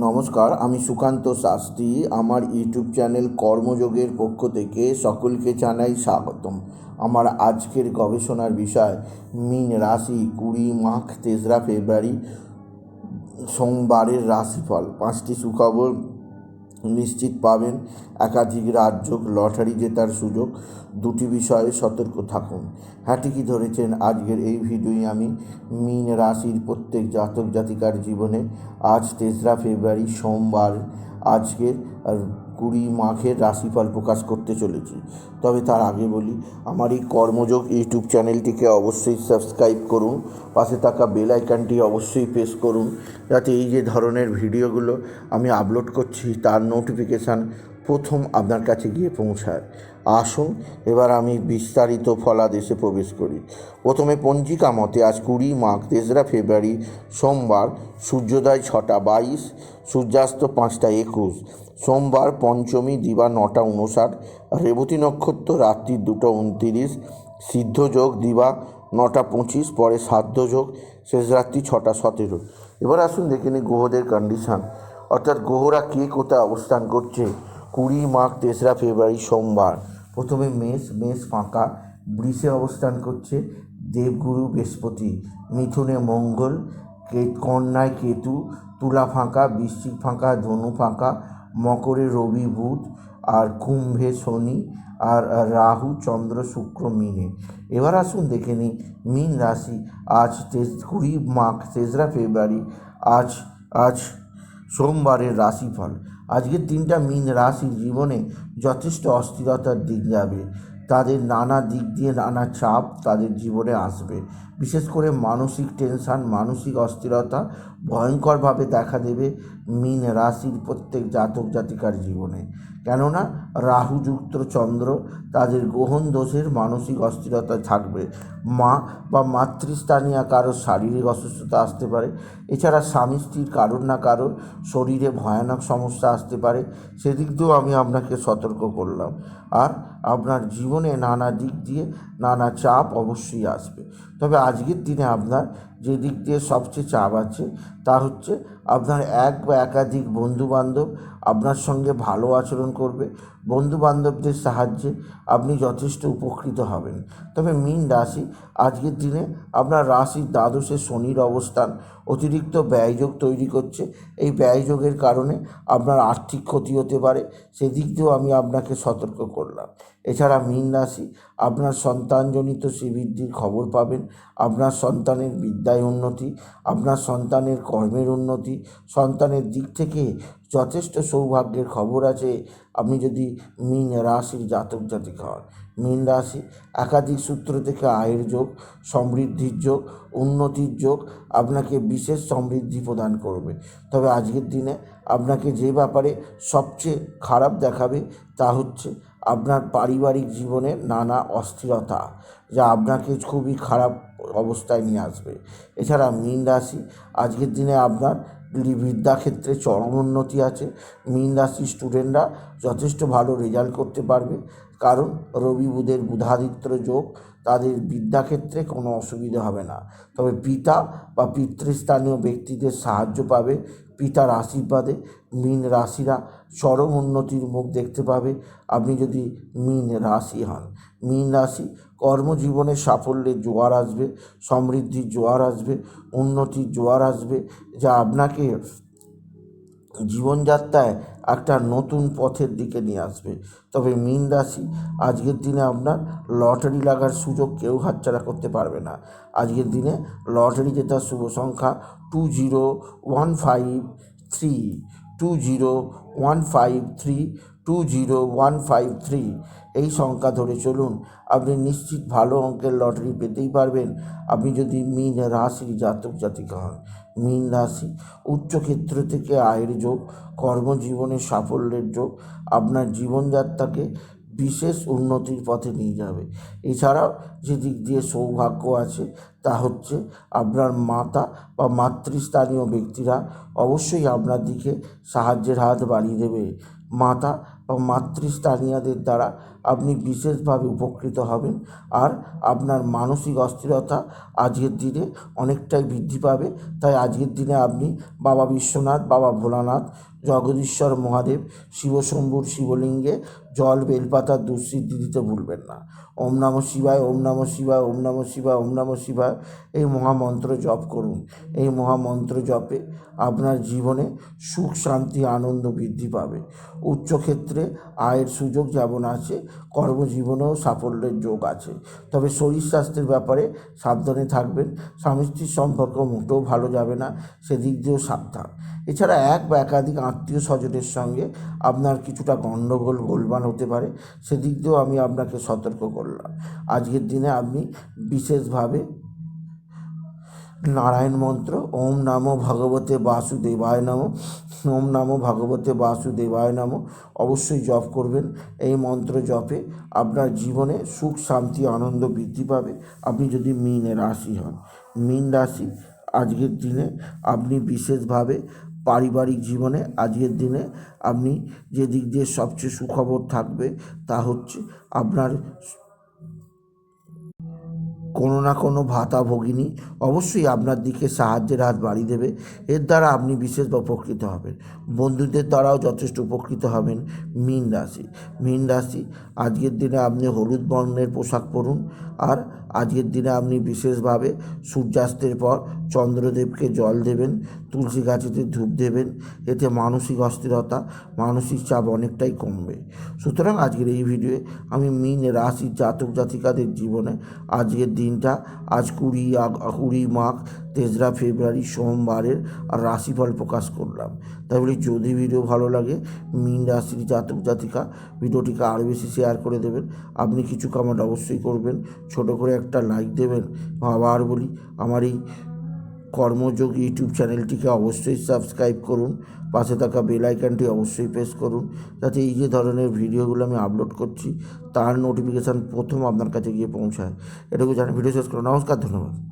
নমস্কার, আমি সুকান্ত শাস্ত্রী। আমার ইউটিউব চ্যানেল কর্মযোগের পক্ষ থেকে সকলকে জানাই স্বাগতম। আমার আজকের গবেষণার বিষয়, মিন রাশি, কুড়ি মাঘ, তেসরা ফেব্রুয়ারি, সোমবারের রাশিফল। পাঁচটি সুখবর নিশ্চিত পাবেন একাধিক রাজ্য লটারি জেতার সুযোগ। দুটি বিষয়ে সতর্ক থাকুন। হ্যাঁ ঠিকই ধরেছেন? আজকের এই ভিডিওই আমি। মিন রাশির প্রত্যেক জাতক জাতিকার জীবনে আজ তেসরা ফেব্রুয়ারি সোমবার। আজকের কুড়ি মাঘের রাশিফল প্রকাশ করতে চলেছি। তবে তার আগে বলি, আমার এই কর্মযোগ ইউটিউব চ্যানেলটিকে অবশ্যই সাবস্ক্রাইব করুন, পাশে থাকা বেল আইকনটি অবশ্যই প্রেস করুন, যাতে এই যে ধরনের ভিডিওগুলো আমি আপলোড করছি, তার নোটিফিকেশান প্রথম আপনার কাছে গিয়ে পৌঁছায়। আসুন, এবার আমি বিস্তারিত ফলাদেশে প্রবেশ করি। প্রথমে পঞ্জিকা মতে আজ কুড়ি মাঘ, তেসরা ফেব্রুয়ারি, সোমবার, সূর্যোদয় ছটা বাইশ, সূর্যাস্ত পাঁচটা একুশ, সোমবার পঞ্চমী, দিবা নটা উনষাট রেবতী নক্ষত্র রাত্রি দুটো উনতিরিশ সিদ্ধযোগ, দিবা নটা পঁচিশ, পরে সাধ্যযোগ, শেষ রাত্রি ছটা সতেরো। এবার আসুন দেখে নিই গ্রহদের কন্ডিশান অর্থাৎ গ্রহরা কে কোথায় অবস্থান করছে? কুড়ি মাঘ, তেসরা ফেব্রুয়ারি, সোমবার। প্রথমে মেষ মেষ ফাঁকা, বৃষে অবস্থান করছে, দেবগুরু বৃহস্পতি, মিথুনে মঙ্গল কন্যায় কেতু, তুলা ফাঁকা, বৃশ্চিক ফাঁকা, ধনু ফাঁকা, মকরে রবি বুধ, আর কুম্ভে শনি, আর রাহু, চন্দ্র, শুক্র, মিনে। এবার আসুন দেখে নিই, মিন রাশি, আজ তেস কুড়ি মাঘ, তেসরা ফেব্রুয়ারি, আজ আজ সোমবারের রাশিফল। আজকের দিনটা মিন রাশির জীবনে যথেষ্ট অস্থিরতার দিক যাবে। তাদের নানা দিক দিয়ে নানা চাপ তাদের জীবনে আসবে। বিশেষ করে মানসিক টেনশান মানসিক অস্থিরতা ভয়ঙ্করভাবে দেখা দেবে মিন রাশির প্রত্যেক জাতক জাতিকার জীবনে। কেননা রাহুযুক্ত চন্দ্র তাদের গ্রহণ দোষের মানসিক অস্থিরতা থাকবে। মা বা মাতৃস্থানীয় কারোর শারীরিক অসুস্থতা আসতে পারে। এছাড়া স্বামী স্ত্রীর কারোর না কারোর শরীরে ভয়ানক সমস্যা আসতে পারে। সেদিক দিয়েও আমি আপনাকে সতর্ক করলাম। আর আপনার জীবনে নানা দিক দিয়ে নানা চাপ অবশ্যই আসবে। তবে আজকের দিনে আপনার যে দিক দিয়ে সবচেয়ে চাপ আছে তা হচ্ছে আপনার এক বা একাধিক বন্ধুবান্ধব আপনার সঙ্গে ভালো আচরণ করবে বন্ধু বান্ধবদের সাহায্যে আপনি যথেষ্ট উপকৃত হবেন। তবে মিন রাশি, আজকের দিনে আপনার রাশির দ্বাদশে শনির অবস্থান, অতিরিক্ত ব্যয়যোগ তৈরি করছে। এই ব্যয়যোগের কারণে আপনার আর্থিক ক্ষতি হতে পারে, সেদিক দিয়েও আমি আপনাকে সতর্ক করলাম। এছাড়া মীন রাশি, আপনার সন্তানজনিত শ্রীবৃদ্ধির খবর পাবেন, আপনার সন্তানের বিদ্যায় উন্নতি, আপনার সন্তানের কর্মের উন্নতি, সন্তানের দিক থেকে যথেষ্ট সৌভাগ্যের খবর আছে, আপনি যদি মীন রাশির জাতক জাতিক হন। মীন রাশি একাধিক সূত্র থেকে আয়ের যোগ, সমৃদ্ধির যোগ, উন্নতির যোগ আপনাকে বিশেষ সমৃদ্ধি প্রদান করবে। তবে আজকের দিনে আপনাকে যে ব্যাপারে সবচেয়ে খারাপ দেখাবে তা হচ্ছে আপনার পারিবারিক জীবনে নানা অস্থিরতা, যা আপনাকে খুবই খারাপ অবস্থায় নিয়ে আসবে। এছাড়া মীন রাশি আজকের দিনে আপনার বিদ্যাক্ষেত্রে চরম উন্নতি আছে। মীন রাশির স্টুডেন্টরা যথেষ্ট ভালো রেজাল্ট করতে পারবে। কারণ রবি বুধের বুধাদিত্য যোগ, তাদের বিদ্যাক্ষেত্রে কোনো অসুবিধা হবে না। তবে পিতা বা পিতৃস্থানীয় ব্যক্তিদের সাহায্য পাবে। পিতার আশীর্বাদে মীন রাশিরা চরম উন্নতির মুখ দেখতে পাবে। আপনি যদি মীন রাশি হন, মীন রাশি কর্মজীবনে সাফল্যের জোয়ার আসবে, সমৃদ্ধির জোয়ার আসবে, উন্নতির জোয়ার আসবে। যা আপনাকে জীবনযাত্রায় একটা নতুন পথের দিকে নিয়ে আসবে। তবে মীন রাশি, আজকের দিনে আপনার লটারি লাগার সুযোগ কেউ হাতছাড়া করতে পারবে না। আজকের দিনে লটারি জেতার শুভ সংখ্যা two zero one five three two zero one five three two zero one five three এই সংখ্যা ধরে চলুন। আপনি নিশ্চিত ভালো অঙ্কের লটারি পেতেই পারবেন। আপনি যদি মিন রাশির জাতক জাতিকা হন, মীন রাশি, উচ্চক্ষেত্র থেকে আয়ের যোগ কর্মজীবনের সাফল্যের যোগ, আপনার জীবনযাত্রাকে বিশেষ উন্নতির পথে নিয়ে যাবে। এছাড়াও যে দিক দিয়ে সৌভাগ্য আছে, তা হচ্ছে আপনার মাতা বা মাতৃস্থানীয় ব্যক্তিরা অবশ্যই আপনার দিকে সাহায্যের হাত বাড়িয়ে দেবে। মাতা মাতৃস্থানীয়দের দ্বারা আপনি বিশেষভাবে উপকৃত হবেন। আর আপনার মানসিক অস্থিরতা আজকের দিনে অনেকটাই বৃদ্ধি পাবে। তাই আজকের দিনে আপনি বাবা বিশ্বনাথ, বাবা ভোলানাথ, জগদীশ্বর মহাদেব, শিবশম্ভুর শিবলিঙ্গে জল বেলপাতার দুঃসিদ্ধি দিতে ভুলবেন না। ওম নম শিবায়, ওম নম শিবায়, ওম নম শিবায়, ওম নম শিবায় এই মহামন্ত্র জপ করুন। এই মহামন্ত্র জপে আপনার জীবনে সুখ, শান্তি, আনন্দ বৃদ্ধি পাবে। উচ্চক্ষেত্রে আয়ের সুযোগ যেমন আছে, কর্মজীবনেও সাফল্যের যোগ আছে। তবে শরীর স্বাস্থ্যের ব্যাপারে সাবধানে থাকবেন। স্বামী স্ত্রীর সম্পর্ক মোটেও ভালো যাবে না, সেদিক দিয়েও সাবধান। এছাড়া এক বা একাধিক আত্মীয় স্বজনের সঙ্গে আপনার কিছুটা গণ্ডগোল, গোলমাল হতে পারে, সেদিক দিয়েও আমি আপনাকে সতর্ক করলাম। আজকের দিনে আপনি বিশেষভাবে নারায়ণ মন্ত্র, ওম নমো ভগবতে বাসুদেবায় নমঃ, ওম নমো ভগবতে বাসুদেবায় নমঃ, অবশ্যই জপ করবেন। এই মন্ত্র জপে আপনার জীবনে সুখ, শান্তি, আনন্দ বৃদ্ধি পাবে। আপনি যদি মীন রাশি হন, মীন রাশি আজকের দিনে আপনি বিশেষভাবে পারিবারিক জীবনে আজকের দিনে আপনি যে দিক দিয়ে সবচেয়ে সুখবর থাকবে তা হচ্ছে আপনার কোনো না কোনো ভাতা ভগিনী অবশ্যই আপনার দিকে সাহায্যের হাত বাড়িয়ে দেবে। এর দ্বারা আপনি বিশেষ উপকৃত হবেন। বন্ধুদের দ্বারাও যথেষ্ট উপকৃত হবেন মীন রাশি। মীন রাশি, আজকের দিনে আপনি হলুদ বর্ণের পোশাক পরুন। আর আজকের দিনে আপনি বিশেষভাবে সূর্যাস্তের পর চন্দ্রদেবকে জল দেবেন, তুলসী গাছেতে ধূপ দেবেন, এতে মানসিক অস্থিরতা, মানসিক চাপ অনেকটাই কমবে। সুতরাং আজকের এই ভিডিওয়ে আমি মিন রাশি জাতক জাতিকাদের জীবনে আজকের দিনটা, আজ কুড়ি কুড়ি মাঘ তেসরা ফেব্রুয়ারি সোমবারের আর রাশিফল প্রকাশ করলাম। তাই বলি, যদি ভিডিও ভালো লাগে, মিন রাশির জাতক জাতিকা, ভিডিওটিকে আরও বেশি শেয়ার করে দেবেন। আপনি কিছু কমেন্ট অবশ্যই করবেন। ছোট করে একটা লাইক দেবেন। আবার বলি, আমার এই কর্মযোগ ইউটিউব চ্যানেলটিকে অবশ্যই সাবস্ক্রাইব করুন। পাশে থাকা বেল আইকনটি অবশ্যই প্রেস করুন। যাতে এই যে ধরনের ভিডিওগুলো আমি আপলোড করছি, তার নোটিফিকেশান প্রথম আপনার কাছে গিয়ে পৌঁছায়। এটুকু জানি ভিডিও শেষ করুন নমস্কার, ধন্যবাদ।